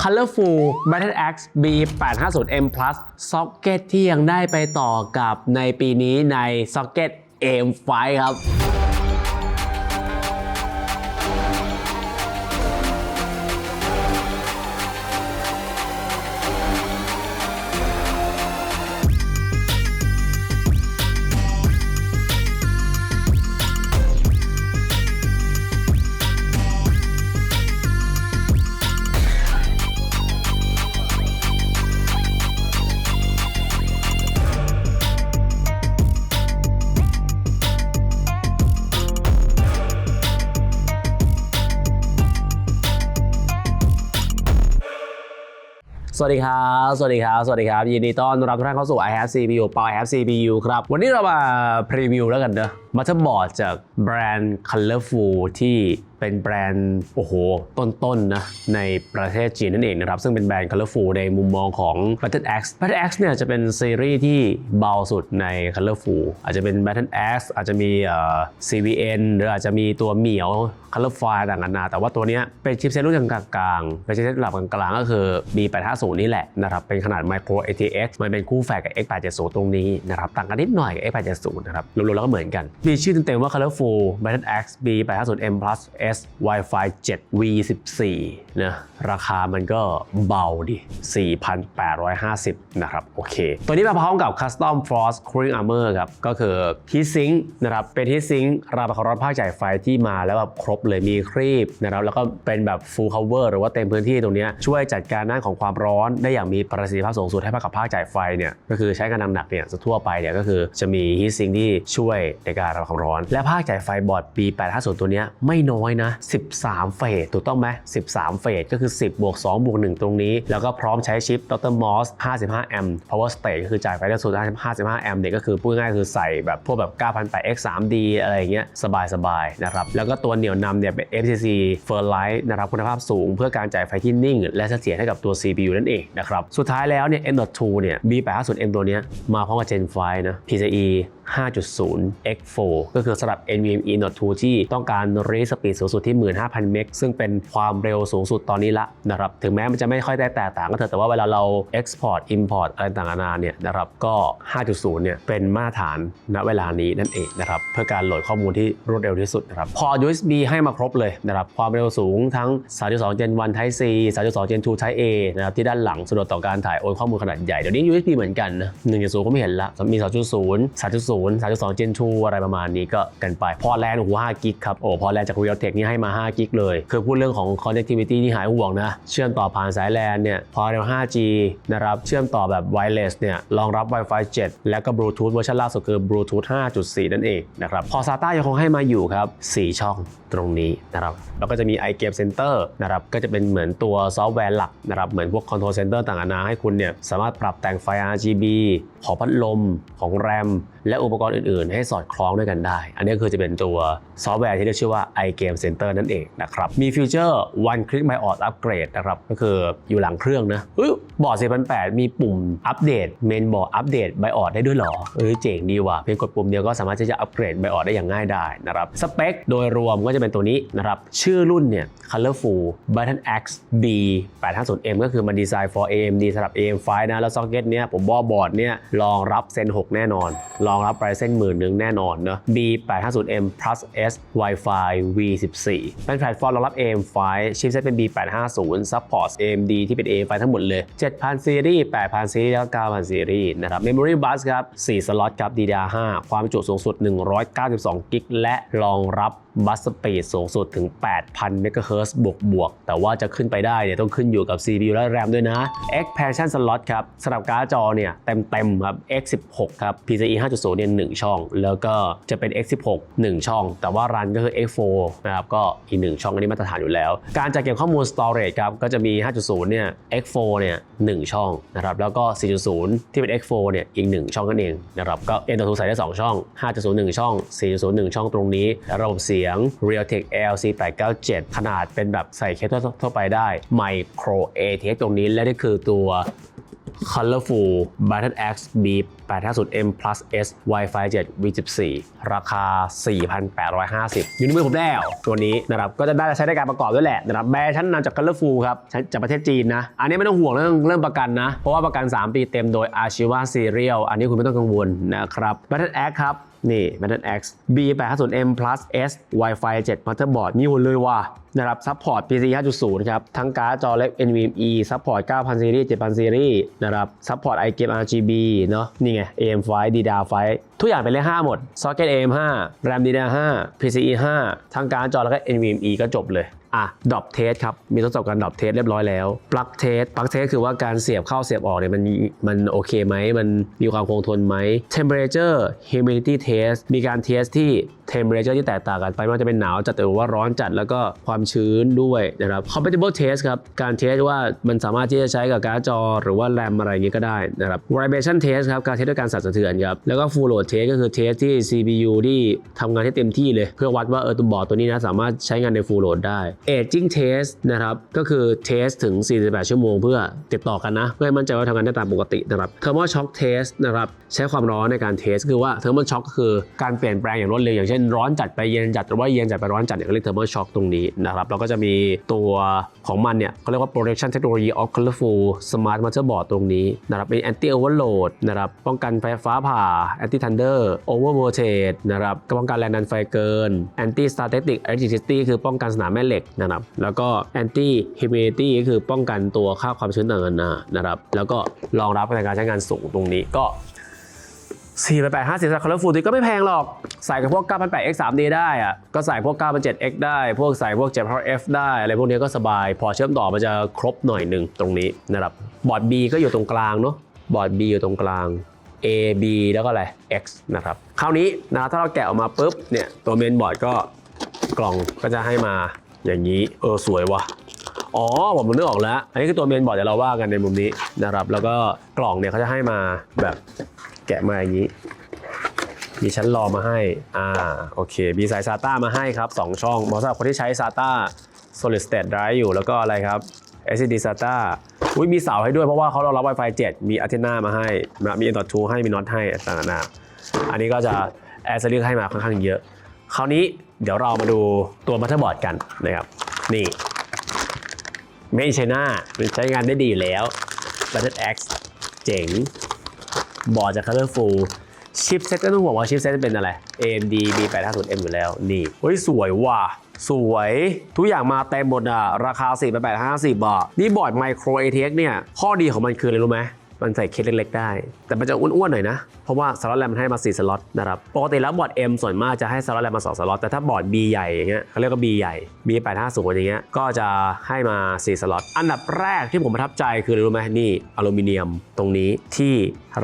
Colorful Battle Axe B850M Plus Socket ที่ยังได้ไปต่อกับในปีนี้ใน Socket AM5 ครับ สวัสดีครับ สวัสดีครับ สวัสดีครับ ยินดีต้อนรับทุกท่านเข้าสู่ i have CPU เปา i have CPU ครับ วันนี้เรามาพรีวิวแล้วกันเนอะมัทบอร์ดจากแบรนด์ Colorful ที่เป็นแบรนด์โอ้โหต้นๆนะในประเทศจีนนั่นเองนะครับ ซึ่งเป็นแบรนด์ Colorful ในมุมมองของ Battle Axe Battle Axe เนี่ยจะเป็นซีรีส์ที่เบาสุดใน Colorful อาจจะเป็น Battle Axe อาจจะมีเอ่อ CVN หรืออาจจะมีตัวเหมียว Colorfy ต่างๆนนาแต่ว่าตัวเนี้ยเป็นชิปเซตรุ่นกลางๆเป็นชิปเซตระดับกลางๆก็คือ B850 นี่แหละนะครับเป็นขนาด Micro ATX มันเป็นคู่แฝดกับ X870 ตรงนี้นะครับต่างกันนิดหน่อยกับ X870 นะครับรวมๆแล้วก็เหมือนกันมีชื่อเต็มๆว่า Colorful Battle X B850M Plus S Wi-Fi 7 V14 นะราคามันก็เบาดิ 4,850 นะครับ โอเค ตัวนี้มาพร้อมกับ Custom Frost Cooling Armor ครับ ก็คือ Heat Sink นะครับ เป็น Heat Sink ราบความร้อนภาคจ่ายไฟที่มาแล้วแบบครบเลยมีครีบนะครับแล้วก็เป็นแบบ full cover หรือว่าเต็มพื้นที่ตรงนี้ ช่วยจัดการด้านของความร้อนได้อย่างมีประสิทธิภาพสูงสุดให้กับภาคจ่ายไฟเนี่ยก็คือใช้กำลังหนักเนี่ยทั่วไปเนี่ยก็คือจะมี heat sink ที่ช่วยในการระบายความร้อน และภาคจ่ายไฟบอร์ด B850 ตัวนี้ไม่น้อยนะ 13 เฟสถูกต้องไหม13 เฟสก็คือ 10บวก2บวก1ตรงนี้ แล้วก็พร้อมใช้ชิป Dr. Moss 55แอมป์ power state ก็คือจ่ายไฟได้สุด55แอมป์เนี่ยก็คือพูดง่ายคือใส่แบบพวกแบบ 9,800X 3D อะไรอย่างเงี้ยสบายๆนะครับแล้วก็ตัวเหนี่ยวนำเนี่ยเป็น FCC Fairlight นะครับคุณภาพสูงเพื่อการจ่ายไฟที่นิ่ง และเสถียรให้กับตัว CPU นั่นเองนะครับสุดท้ายแล้วเนี่ย M.2 เนี่ย B850M ตัวเนี้ยมาพร้อมกับ Gen 5นะ PCIe 5.0 X4 ก็คือสำหรับ NVMe Note 2ที่ต้องการ read สปีดสูงสุดที่ 15,000 เมกซึ่งเป็นความเร็วสูงสุดตอนนี้ละนะครับถึงแม้มันจะไม่ค่อยได้แตกต่างก็เถอะแต่ว่าเวลาเรา export import อะไรต่างๆนานาเนี่ยนะครับก็ 5.0 เนี่ยเป็นมาตรฐานณเวลานี้นั่นเองนะครับเพื่อการโหลดข้อมูลที่รวดเร็วที่สุดนะครับพอ USB ให้มาครบเลยนะครับความเร็วสูงทั้ง 3.2 Gen 1 Type C 3.2 Gen 2 Type A นะครับที่ด้านหลังสะดวกต่อการถ่ายโอนข้อมูลขนาดใหญ่เดี๋ยวนี้ USB เหมือนกันนะ1.0ก็ไม่เห็นละมี 2.0 3.0 3.2 Gen 2อะไรประมาณนี้ก็กันไปพอแลนโอ้โห5กิกครับโอ้พอแลนจาก Realtek นี่ให้มา 5 กิกเลยคือพูดเรื่องของ connectivity นี่หายห่วงนะ เชื่อมต่อผ่านสายแลนเนี่ยพอเร็ว 5G นะครับ เชื่อมต่อแบบ wireless เนี่ยรองรับ Wi-Fi 7 และก็ Bluetooth เวอร์ชันล่าสุดคือ Bluetooth 5.4 นั่นเองนะครับ พอ SATA ยังคงให้มาอยู่ครับ 4 ช่องตรงนี้นะครับ แล้วก็จะมี iGame Center นะครับ ก็จะเป็นเหมือนตัวซอฟต์แวร์หลักนะครับ เหมือนพวก Control Center ต่างๆนานาให้คุณเนี่ยสามารถปรับแต่งไฟ RGB ของพัดลมของแรมและอุปกรณ์อื่นๆ ให้สอดคล้องด้วยกันได้ อันนี้คือจะเป็นตัวซอฟต์แวร์ที่เรียกชื่อว่า iGame Center นั่นเองนะครับ มีฟีเจอร์ One Click BIOS Upgrade นะครับ ก็คืออยู่หลังเครื่องนะเฮ้ยบอร์ด4008 มีปุ่มอัปเดตเมนบอร์ดอัปเดต BIOS ได้ด้วยเหรอ เอ้ยเจ๋งดีว่ะ เพียงกดปุ่มเดียวก็สามารถที่จะอัปเกรด BIOS ได้อย่างง่ายไดายนะครับ สเปคโดยรวมก็จะเป็นตัวนี้นะครับ ชื่อรุ่นเนี่ย Colorful Button X B 850M ก็คือมันดีไซน์ for AMD สำหรับ AM5 นะ แล้วซ็อกเก็ตเนี่ยผมบอบอร์ดเนี่ยรองรับ Zen 6แน่นอนรองรับ Ryzen หมื่นหนึ่งแน่นอนเนอะ B 850M Plus S Wi-Fi V14 เป็นแพลตฟอร์มรองรับ AM5 ชิปเซ็ตเป็น B 850 Support AMD ที่เป็น AM5 ทั้งหมดเลย 7,000 ซีรีส์ 8,000 ซีรีส์ แล้วก็9,000 ซีรีส์นะครับ Memory Bus ครับ 4 สล็อตครับ DDR5 ความจุสูงสุด 192 กิกและรองรับบัสสปีดสูงสุดถึง 8,000 เมกะเฮิรตซ์บวกบวก แต่ว่าจะขึ้นไปได้เนี่ยต้องขึ้นอยู่กับ CPU และ RAM ด้วยนะ Expansion Slot ครับสำหรับการ์ดจอเนี่ยเต็มๆครับ X16 ครับ PCIe 5.0โซเนี่ย1ช่อง แล้วก็จะเป็น X16 1 ช่อง แต่ว่ารันก็คือ X4 นะครับก็อีก 1 ช่องอันนี้มาตรฐานอยู่แล้ว การจัดเก็บข้อมูล Storage ครับก็จะมี 5.0 เนี่ย X4 เนี่ย1ช่องนะครับแล้วก็ 4.0 ที่เป็น X4 เนี่ยอีก 1 ช่องนั่นเองนะครับก็ M.2 ใส่ได้ 2 ช่อง 5.0 1 ช่อง 4.0 1 ช่องตรงนี้ ระบบเสียง Realtek LC897 ขนาดเป็นแบบใส่เคสทั่วไปได้ Micro ATX ตรงนี้และนี่คือตัว Colorful Button X B 850 M Plus S Wi-Fi 7 V14 ราคา 4,850 อยู่ในมือผมแล้ว ตัวนี้นะครับก็จะได้ใช้ในการประกอบด้วยแหละนะครับแบรนด์ชั้นนำจาก Colorful ครับจากประเทศจีนนะ อันนี้ไม่ต้องห่วงเรื่องเรื่องประกันนะ เพราะว่าประกัน 3 ปีเต็มโดย Archiva Serial อันนี้คุณไม่ต้องกังวลนะครับ Button X ครับ นี่ Button X B 850 M Plus S Wi-Fi 7 Motherboard มีหมดเลยว่ะนะครับซัพพอร์ต PC 5.0ครับ ทั้งการ์ดจอเล็ก NVMe ซัพพอร์ต 9,000 ซีรีส์ 7,000 ซีรีส์นะครับซัพพอร์ต iGame RGB เนาะนี่ไง AM5 DDR5 ทุกอย่างเป็นเลข5หมด Socket AM5 RAM DDR5 PCIe 5ทั้งการ์ดจอแล้วก็ NVMe ก็จบเลย อะดรอปเทสครับ มีทดสอบการดรอปเทสเรียบร้อยแล้วปลั๊กเทสปลั๊กเทสคือว่าการเสียบเข้าเสียบออกเนี่ยมันมันโอเคไหม มันมีความคงทนไหม temperature humidity test มีการเทสที่ temperature ที่แตกต่างกันไปม่ว่าจะเป็นหนาวจัดหรือว่าร้อนจัดแล้วก็ความชื้นด้วยนะครับ compatible test ครับ การเทสว่ามันสามารถที่จะใช้กับการ์ดจอ หรือว่าแรมอะไรอย่างงี้ก็ได้นะครับ vibration test ครับ การเทสด้วยการสั่นสะเทือนครับ แล้วก็ full load test ก็คือเทสที่ CPU ที่ทำงานให้เต็มที่เลย เพื่อวัดว่าเออตัวบอร์ดตัวนี้นะสามารถใช้งานใน full load ได้ aging test นะครับก็คือเทสถึง 48 ชั่วโมง เพื่อติดต่อกันนะ เพื่อให้มั่นใจว่าทำงานได้ตามปกตินะครับ thermal shock test นะครับใช้ความร้อนในการเทสคือว่า thermal shock ก็คือการเปลี่ยนแปลงอย่างรวดเร็วอย่างเช่นร้อนจัดไปเย็นจัดหรือว่าเย็นจัดไปร้อนจัดเนี่ยก็เรียก thermal shock ตรงนี้นะครับแล้วก็จะมีตัวของมันเนี่ยเขาเรียกว่า protection technology of colorful smart motherboard ตรงนี้นะครับเป็น anti overload นะครับป้องกันไฟฟ้าผ่า anti thunder over voltage นะครับก็ป้องกันแรงดันไฟเกิน anti static electricity คือป้องกันสนามแม่เหล็กนะครับแล้วก็ anti humidity ก็คือป้องกันตัวค่าความชื้นต่างๆนะครับแล้วก็รองรับในการใช้งานสูงตรงนี้ก็ 4 8 5 0สำหรับ Colorful ก็ไม่แพงหรอก ใส่กับพวก 9,800 X 3D ได้อะก็ใส่พวก 9,700 X ได้ พวกใส่พวก7 F ได้ อะไรพวกนี้ก็สบาย พอเชื่อมต่อมันจะครบหน่อยหนึ่งตรงนี้นะครับ บอร์ด B ก็อยู่ตรงกลางเนาะ บอร์ด B อยู่ตรงกลาง A B แล้วก็อะไร X นะครับ คราวนี้นะถ้าเราแกะออกมาปุ๊บเนี่ยตัวเมนบอร์ดก็กล่องก็จะให้มาอย่างนี้ เออสวยว่ะอ๋อผมนึกออกแล้ว อันนี้คือตัวเมนบอร์ดเดี๋ยวเราว่ากันในมุมนี้นะครับ แล้วก็กล่องเนี่ยเขาจะให้มาแบบแกะมาอย่างนี้ มีชั้นรอมาให้ อ่า โอเค มีสาย SATA มาให้ครับ 2 ช่องเหมาะสำหรับคนที่ใช้ SATA Solid State Drive อยู่ แล้วก็อะไรครับ SSD SATA อุ้ยมีเสาให้ด้วยเพราะว่าเขารองรับ Wi-Fi 7 มี Antenna มาให้ มี M.2 ให้ มีน็อตให้ต่างๆนาอันนี้ก็จะแอร์สลิงให้มาค่อนข้างเยอะ คราวนี้เดี๋ยวเรามาดูตัวมั t เ e อร์บอร์ดกันนะครับ นี่ไม่ใช่หน้าใช้งานได้ดีอยู่แล้ว Battle X เจ๋ง บอร์ดจะ Colorful ชิปเซ็ตก็ต้องบอกว่าชิปเซ็ตเป็นอะไร AMD B850M อยู่แล้ว นี่ เฮ้ย สวยว่ะ สวย ทุกอย่างมาเต็มหมดอะ ราคา 4,850 บาท นี่บอร์ด Micro ATX เนี่ย ข้อดีของมันคืออะไรรู้ไหม มันใส่เคสเล็กๆได้ แต่มันจะอ้วนๆหน่อยนะ เพราะว่าสล็อตแรมมันให้มา 4 สล็อตนะครับ ปกติแล้วบอร์ด M ส่วนมากจะให้สล็อตแรมมา 2 สล็อต แต่ถ้าบอร์ด B ใหญ่อย่างเงี้ยเขาเรียกว่า B ใหญ่ B850 อย่างเงี้ย ก็จะให้มา 4 สล็อต อันดับแรกที่ผมประทับใจคือรู้ไหมนี่อลูมิเนียมตรงนี้ที่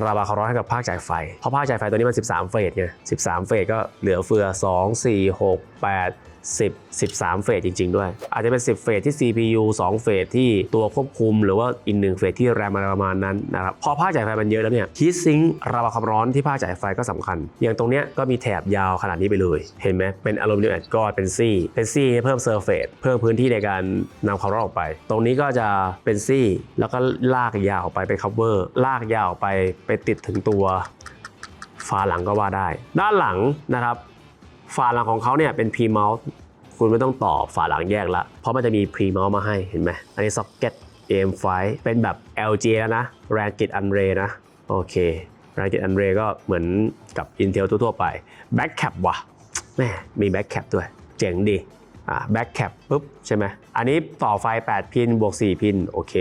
ระบายความร้อนให้กับภาคจ่ายไฟ เพราะภาคจ่ายไฟตัวนี้มัน 13 เฟสไง 13 เฟสก็เหลือเฟือ 2 4 6 8 10 13 เฟสจริง ๆ ด้วย อาจจะเป็น 10 เฟสที่ CPU 2 เฟสที่ตัวควบคุม หรือว่าอีกหนึ่งเฟสที่แรมอะไรประมาณนั้นนะครับพอภาคจ่ายไฟมันเยอะแล้วเนี่ยฮีทซิงค์ระบายความร้อนที่ภาคจ่ายไฟก็สำคัญ อย่างตรงเนี้ยก็มีแถบยาวขนาดนี้ไปเลย เห็นไหมเป็นอลูมิเนียมแอดกอดเป็นซี่เป็นซี่เพิ่มเซอร์เฟสเพิ่มพื้นที่ในการนำความร้อนออกไป ตรงนี้ก็จะเป็นซี่แล้วก็ลากยาวออกไปเป็น cover ลากยาวออกไปไปติดถึงตัวฝาหลังก็ว่าได้ ด้านหลังนะครับ ฝาหลังของเขาเนี่ยเป็น P mount คุณไม่ต้องต่อฝาหลังแยกละ เพราะมันจะมี P mount มาให้เห็นไหมอันนี้ socket AM5 เป็นแบบ LG แล้วนะ Rankit Unray นะ โอเค Rankit Unray ก็เหมือนกับ Intel ทั่วๆไป Back cap ว่ะแม่มี Back cap ด้วย เจ๋งดีอ่า Back cap ปุ๊บใช่ไหมอันนี้ต่อไฟ 8 พินบวก 4 พิน โอเค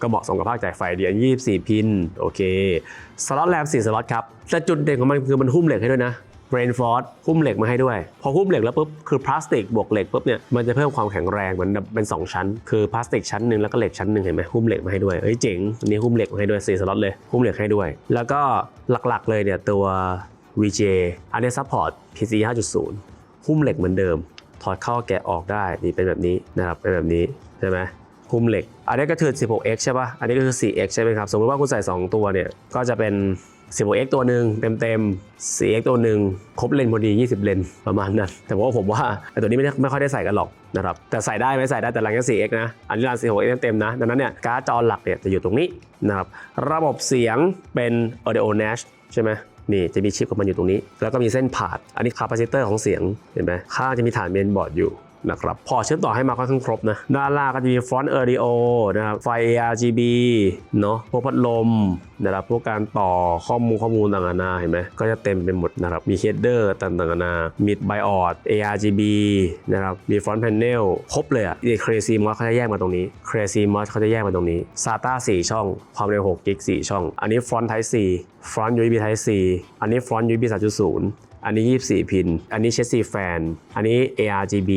ก็เหมาะสมกับภาคจ่ายไฟเดีอัน24 พิน โอเค สล็อตแรม 4 สล็อตครับ แต่จุดเด่นของมันคือมันหุ้มเหล็กให้ด้วยนะ เ r รนฟอร์ดหุ้มเหล็กมาให้ด้วย พอหุ้มเหล็กแล้วปุ๊บคือพลาสติกบวกเหล็กปุ๊บเนี่ยมันจะเพิ่มความแข็งแรงเหมือนเป็น 2 ชั้น คือพลาสติกชั้นหนึ่งแล้วก็เหล็กชั้นหนึ่งเห็นไหมหุ้มเหล็กมาให้ด้วยเฮ้ยเจ๋งอันนี้หุ้มเหล็กมาให้ด้วย4สล็อตเลยหุ้มเหล็กให้ด้วย แล้วก็หลักๆเลยเนี่ยตัว VJ อันนี้ซัพพอร์ต PC 5.0 หุ้มเหล็กเหมือนเดิม ถอดเข้าแกะออกได้นี่เป็นแบบนี้นะครับเป็นแบบนี้ใช่ไหมหุ้มเหล็ก อันนี้ก็คือ 16x ใช่ป่ะอันนี้ก็คือ 4x ใช่ไหมครับสมมติว่าคุณใส่ 2 ตัวเนี่ยก็จะเป็น 16x ตัวหนึ่งเต็มๆ 4x ตัวหนึ่งครบเลนพอดี 20 เลนประมาณนั้น แต่ว่าผมว่าไอตัวนี้ไม่ได้ไม่ค่อยได้ใส่กันหรอกนะครับ แต่ใส่ได้ไหมใส่ได้แต่หลังจาก 4x นะ อันนี้รัน 16x เต็มๆนะ ดังนั้นเนี่ยการ์ดจอหลักเนี่ยจะอยู่ตรงนี้นะครับ ระบบเสียงเป็น Audio Nash ใช่ไหมนี่จะมีชิปของมันอยู่ตรงนี้ แล้วก็มีเส้นผ่าน อันนี้คาปาซิเตอร์ของเสียง เห็นไหมข้างจะมีฐานเมนบอร์ดอยู่ นะครับพอเชื่อมต่อให้มาค่อนข้างครบนะด้านล่างก็จะมีฟอนต์เออริโอนะครับไฟ RGB เนาะพวกพัดลมนะครับพวกการต่อข้อมูลข้อมูลต่างๆนาเห็นไหมก็จะเต็มไปหมดนะครับมีเฮดเดอร์ต่างๆนานามีไบออด ARGB นะครับมีฟอนต์แพนเนลครบเลยอะนี่ Crazy Mod เขาจะแยกมาตรงนี้ Crazy Mod เขาจะแยกมาตรงนี้ SATA 4 ช่อง ความเร็ว6 g b 4ช่อง อันนี้ฟอนต์ Type C ฟอนต์ USB Type C อันนี้ฟอนต์ USB 3.0 อันนี้ 24 พิน อันนี้เชสซีแฟน อันนี้ ARGB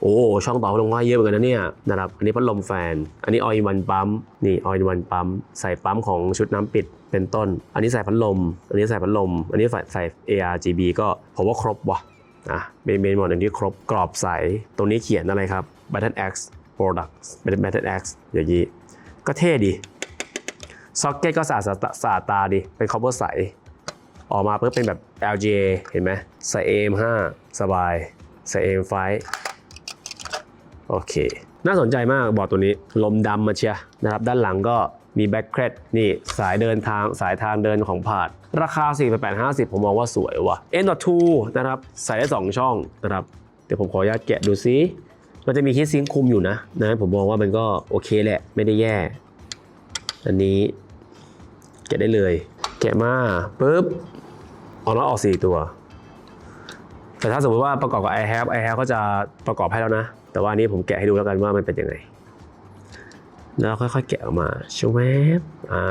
โอ้ ช่องต่อพัดลมว่าเยอะเหมือนกันนะเนี่ยนะครับ อันนี้พัดลมแฟน อันนี้ all in one ปั๊ม นี่ all in one ปั๊ม ใส่ปั๊มของชุดน้ำปิดเป็นต้น อันนี้ใส่พัดลม อันนี้ใส่พัดลม อันนี้ใส่ใส่ ARGB ก็ผมว่าครบว่ะอะเมนเมนหมดอันนี้ครบ กรอบใส ตรงนี้เขียนอะไรครับ Button X Products Button X อย่างนี้ ก็เท่ดี ซ็อกเก็ตก็สะอาดสะอาดตาดี เป็น cover ใส ออกมาเพื่อเป็นแบบ LGA เห็นไหมใส่ AM5 สบาย ใส่ AM5 โอเค น่าสนใจมากบอร์ดตัวนี้ ลมดำมาเชียนะครับ ด้านหลังก็มีแบ็คเครดนี่สายเดินทางสายทางเดินของผาด ราคา 4850 ผมมองว่าสวยว่ะ N.2 นะครับ ใส่ได้ 2 ช่องนะครับ เดี๋ยวผมขออนุญาตแกะดูซิมันจะมีฮีทซิงค์คุมอยู่นะนะผมมองว่ามันก็โอเคแหละ ไม่ได้แย่ อันนี้แกะได้เลย แกะมาปุ๊บออกน็อตออก 4 ตัว แต่ถ้าสมมติว่าประกอบกับ i have i have ก็จะประกอบให้แล้วนะ แต่ว่านี้ผมแกะให้ดูแล้วกันว่ามันเป็นยังไง แล้วค่อยๆแกะออกมาชวบอ่า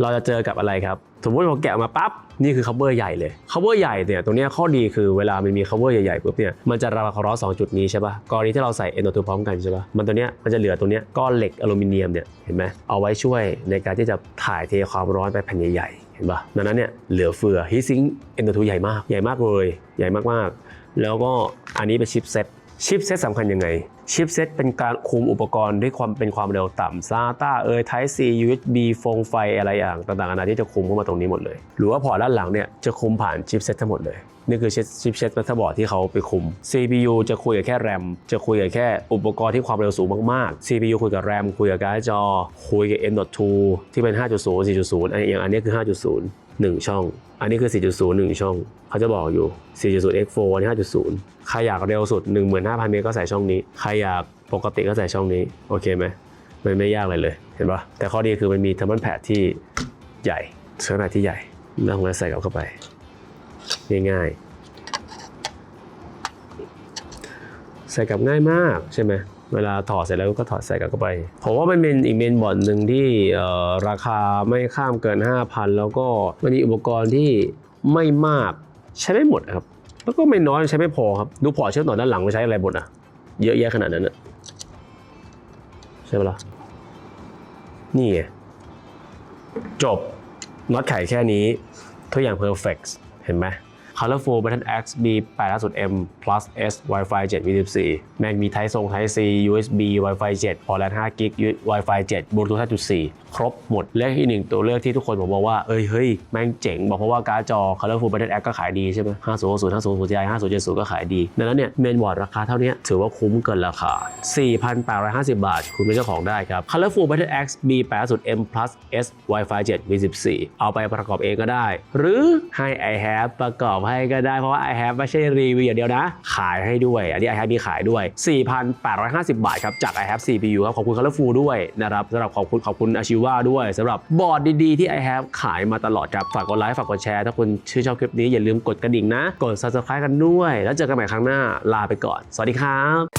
เราจะเจอกับอะไรครับ สมมติเราแกะมาปั๊บ นี่คือ cover ใหญ่เลย cover ใหญ่เนี่ยตรงนี้ข้อดีคือเวลามันมี cover ใหญ่ๆปุ๊บเนี่ยมันจะระบายความร้อนสองจุดนี้ใช่ป่ะกรณีที่เราใส่ N ตัวพร้อมกันใช่ป่ะมันตัวเนี้ยมันจะเหลือตัวเนี้ยก้อนเหล็กอลูมิเนียมเนี่ยเห็นไหมเอาไว้ช่วยในการที่จะถ่ายเทความร้อนไปแผ่นใหญ่ๆเห็นป่ะดังนั้นเนี่ยเหลือเฟือ heat sink N ตัวใหญ่มากใหญ่มากเลยใหญ่มากๆ แล้วก็อันนี้เป็นชิปเซ็ต ชิปเซตสำคัญยังไง ชิปเซตเป็นการคุมอุปกรณ์ด้วยความเป็นความเร็วต่ำ SATA เอ่ย Type C USB ฟงไฟอะไรอย่างต่างๆนานาที่จะคุมเข้ามาตรงนี้หมดเลย หรือว่าพอร์ตด้านหลังเนี่ยจะคุมผ่านชิปเซตทั้งหมดเลย นี่คือชิปเซตมัตเตอร์บอร์ดที่เขาไปคุม CPU จะคุยกับแค่ RAM จะคุยกับแค่อุปกรณ์ที่ความเร็วสูงมากๆ CPU คุยกับ RAM คุยกับการ์ดจอ คุยกับ M.2 ที่เป็น 5.0 4.0อันอย่างอันนี้คือ 5.0 1 ช่อง อันนี้คือ 4.0 1 ช่อง เขาจะบอกอยู่ 4.0 X4 อันนี้ 5.0 ใครอยากเร็วสุด 15,000 เมตรก็ใส่ช่องนี้ ใครอยากปกติก็ใส่ช่องนี้ โอเคไหมมันไม่ยากเลยเลย เห็นปะแต่ข้อดีคือมันมีเทอร์ม l แพดที่ใหญ่เทอร์ม l แพดที่ใหญ่แล้วผมจะใส่กลับเข้าไป ง่ายๆ ใส่กลับง่ายมากใช่ไหม เวลาถอดเสร็จแล้วก็ถอดใส่กลับเข้าไป ผมว่ามันเป็นอีกเมนบอร์ดหนึ่งที่ราคาไม่ข้ามเกิน 5,000 แล้วก็มันมีอุปกรณ์ที่ไม่มากใช้ไม่หมดครับ แล้วก็ไม่น้อยใช้ไม่พอครับ ดูพอร์ตเชื่อมต่อด้านหลังมันใช้อะไรหมดอะ เยอะแยะขนาดนั้นอะใช่ไหมล่ะนี่ไงจบน็อตไขแค่นี้ทุกอย่าง perfect เห็นไหม Colorful Button X มี8 0 M Plus S Wi-Fi 7 V14 แม่งมี Type ทรง Type C USB Wi-Fi 7 พอร์ต 5 g b Wi-Fi 7 Bluetooth 5.4ครบหมดและอีกหนึ่งตัวเลือกที่ทุกคนผมบอกว่าเอ้ยเฮ้ยแม่งเจ๋งบอกเพราะว่าการ์ดจอ Colorful Button X ก็ขายดีใช่ไหม5060 5060 Ti 5070ก็ขายดีดังนั้นเนี่ยเมนบอร์ดราคาเท่านี้ถือว่าคุ้มเกินราคา 4,850 บาท คุณเป็นเจ้าของได้ครับ Colorful Button X B 8 0 M Plus S Wi-Fi 7 V14 เอาไปประกอบเองก็ได้ หรือให้ i have ประกอบให้ก็ได้เพราะว่า i have ไม่ใช่รีวิวอย่างเดียวนะ ขายให้ด้วยอันนี้ i have มีขายด้วย 4,850 บาทครับจาก i have CPU ครับขอบคุณ Colorful ด้วยนะครับสำหรับขอบคุณขอบคุณอาชิว่าด้วยสำหรับบอร์ดดีๆ ที่ i have ขายมาตลอดครับ ฝากกดไลค์ ฝากกดแชร์ ถ้าคุณชื่นชอบคลิปนี้อย่าลืมกดกระดิ่งนะ กด subscribe กันด้วย แล้วเจอกันใหม่ครั้งหน้าลาไปก่อน สวัสดีครับ